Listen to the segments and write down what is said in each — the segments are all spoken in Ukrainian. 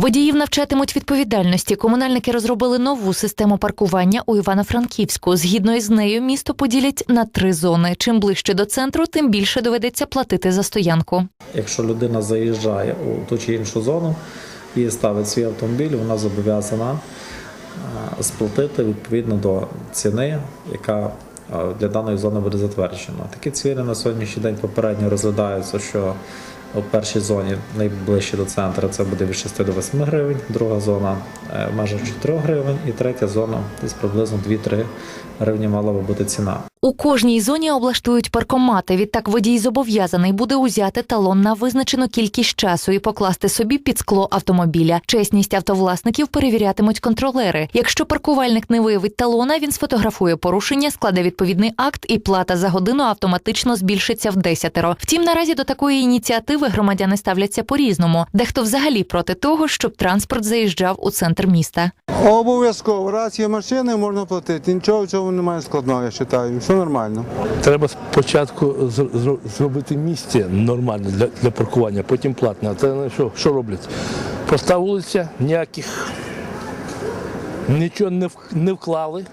Водіїв навчатимуть відповідальності. Комунальники розробили нову систему паркування у Івано-Франківську. Згідно із нею, місто поділять на три зони. Чим ближче до центру, тим більше доведеться платити за стоянку. Якщо людина заїжджає у ту чи іншу зону і ставить свій автомобіль, вона зобов'язана е, сплатити відповідно до ціни, яка е, для даної зони буде затверджена. Такі ціни на сьогоднішній день попередньо розглядаються, що у першій зоні найближче до центру це буде від 6 до 8 гривень, друга зона в межах 4 гривень і третя зона десь приблизно 2-3 гривні мала би бути ціна. У кожній зоні облаштують паркомати. Відтак водій зобов'язаний буде узяти талон на визначену кількість часу і покласти собі під скло автомобіля. Чесність автовласників перевірятимуть контролери. Якщо паркувальник не виявить талона, він сфотографує порушення, складе відповідний акт, і плата за годину автоматично збільшиться в десятеро. Втім, наразі до такої ініціативи громадяни ставляться по-різному. Дехто взагалі проти того, щоб транспорт заїжджав у центр міста. Обов'язково, раз є машини, можна платити. Нічого в цьому немає складного, я вважаю. Все нормально. Треба спочатку зр- зр- зробити місце нормальне для, для паркування, потім платне. А це що, що роблять? Проста вулиця, ніяких нічого не, в- не вклали,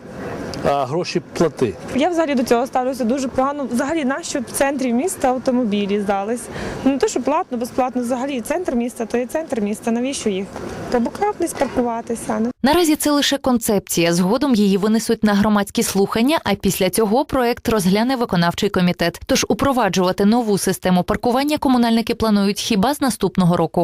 а гроші плати. Я взагалі до цього ставлюся дуже погано. Взагалі, нащо в центрі міста автомобілі здались? Ну не то, що платно, безплатно, взагалі центр міста, то є центр міста. Навіщо їх? То кладність паркуватися. не Наразі це лише концепція. Згодом її винесуть на громадські слухання, а після цього проект розгляне виконавчий комітет. Тож упроваджувати нову систему паркування комунальники планують хіба з наступного року.